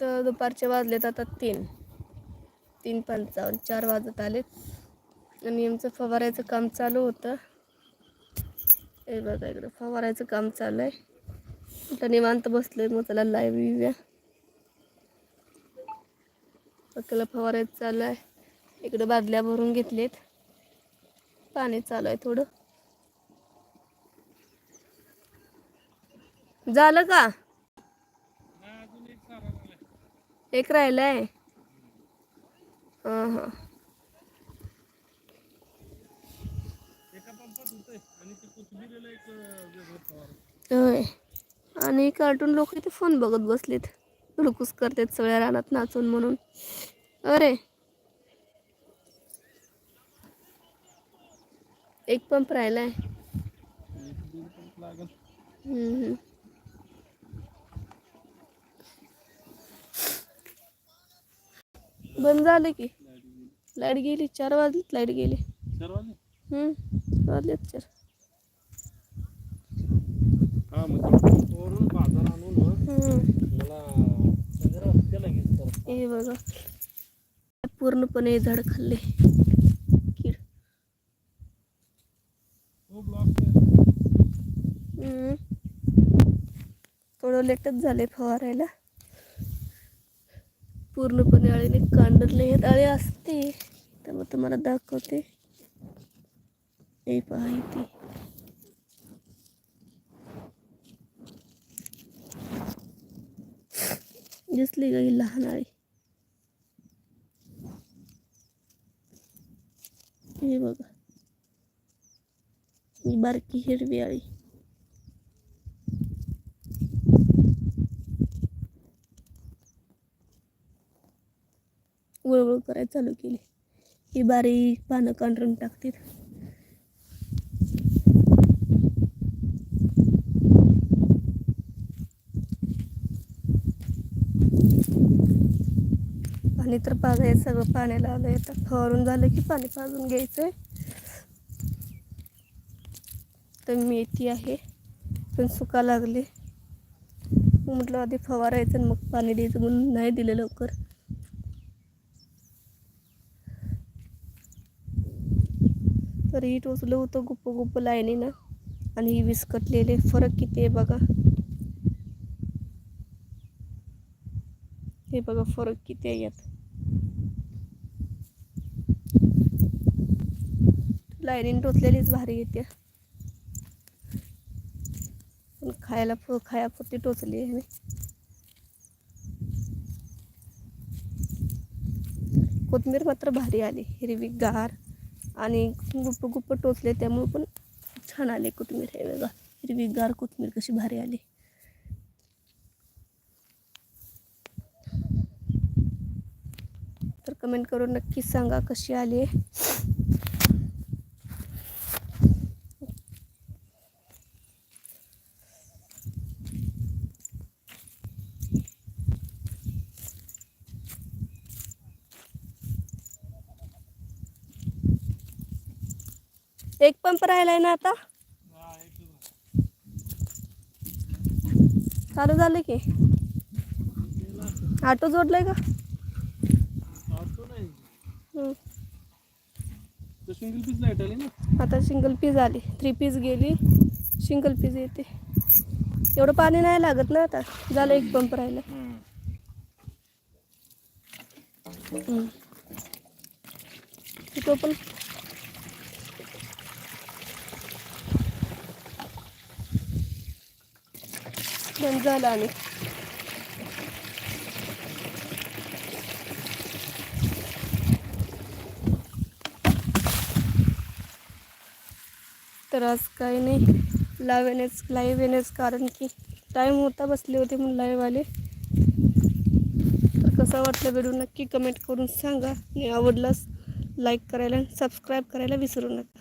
तर दुपारचे वाजलेत आता तीन. तीन पंचावन्न चार वाजत आलेत. आणि आमचं फवारायचं काम चालू होतं. हे बघा इकडं फवारायचं काम चालू आहे. आता निवांत बसलोय मग त्याला लाईव्ह येऊया. त्याला फवारायचं चालू आहे. इकडं बादल्या भरून घेतलेत. पाणी चालू आहे थोडं. झालं का? एक राहिलाय. हां हां होय. आणि कार्टून लोक इथे फोन बघत बसलेत. रुकूस करतात सगळ्या रानात नाचून म्हणून. अरे. एक पंप राहिलाय हम्म, हम्म. बंद झालं की. लाइट गेली चार वाजलीत लाइट गेली. हम्म वाजलेत चार. हा हे बघा पूर्णपणे झाड खाल्ले. कीड. हम्म. थोडं लेटच झाले फवारायला. पूर्णपणे अळीने कांडले हे अळी असते. तर मग तुम्हाला दाखवते. हे पहा इथे. दिसली ही लहान आळी? हे बघा. ही बारकी हिरवी अळी वळवळ करायला चालू केली. ही बारीक पानं कांढरून टाकतील. पाणी तर पाजायचं सगळं पाण्याला आलं येतं फवारून झालं की पाणी पाजून घ्यायचंय. तर मेथी आहे पण सुका लागले. मग म्हटलं आधी फवारायचं आणि मग पाणी द्यायचं म्हणून नाही दिलं लवकर. तर ही टोचलं होतं गुप्प गुप्प लाईनीनं. आणि ही विस्कटलेले फरक किती आहे बघा. हे बघा फरक किती आहे यात. लाईनीने टोचलेलीच भारी येते पण खायला फ खायापुरती टोचली आहे मी. कोथमीर मात्र भारी आली. हिरवी गार आणि गुप्प गुप्प टोचले त्यामुळे पण छान आले कोथिंबीर. हे बघा हिरवीगार कोथिंबीर कशी भारी आली. तर कमेंट करून नक्कीच सांगा कशी आली. आहे एक पंप राहिलाय ना आता? चालू झालं की. ऑटो जोडलाय का? सिंगल पीस लाइट आली ना? आता सिंगल पीस आली. थ्री पीस गेली. सिंगल पीस येते. एवढं पाणी नाही लागत ना आता. झालं एक पंप राहिला. तो पण बंद झाला आणि तर आज काही नाही लाईव्ह येण्याच लाईव्ह येण्याच कारण की टाईम होता बसले होते म्हणून लाईव्ह आले. तर कसा वाटलं व्हिडिओ नक्की कमेंट करून सांगा आणि आवडलास लाईक करायला सबस्क्राईब करायला विसरू नका.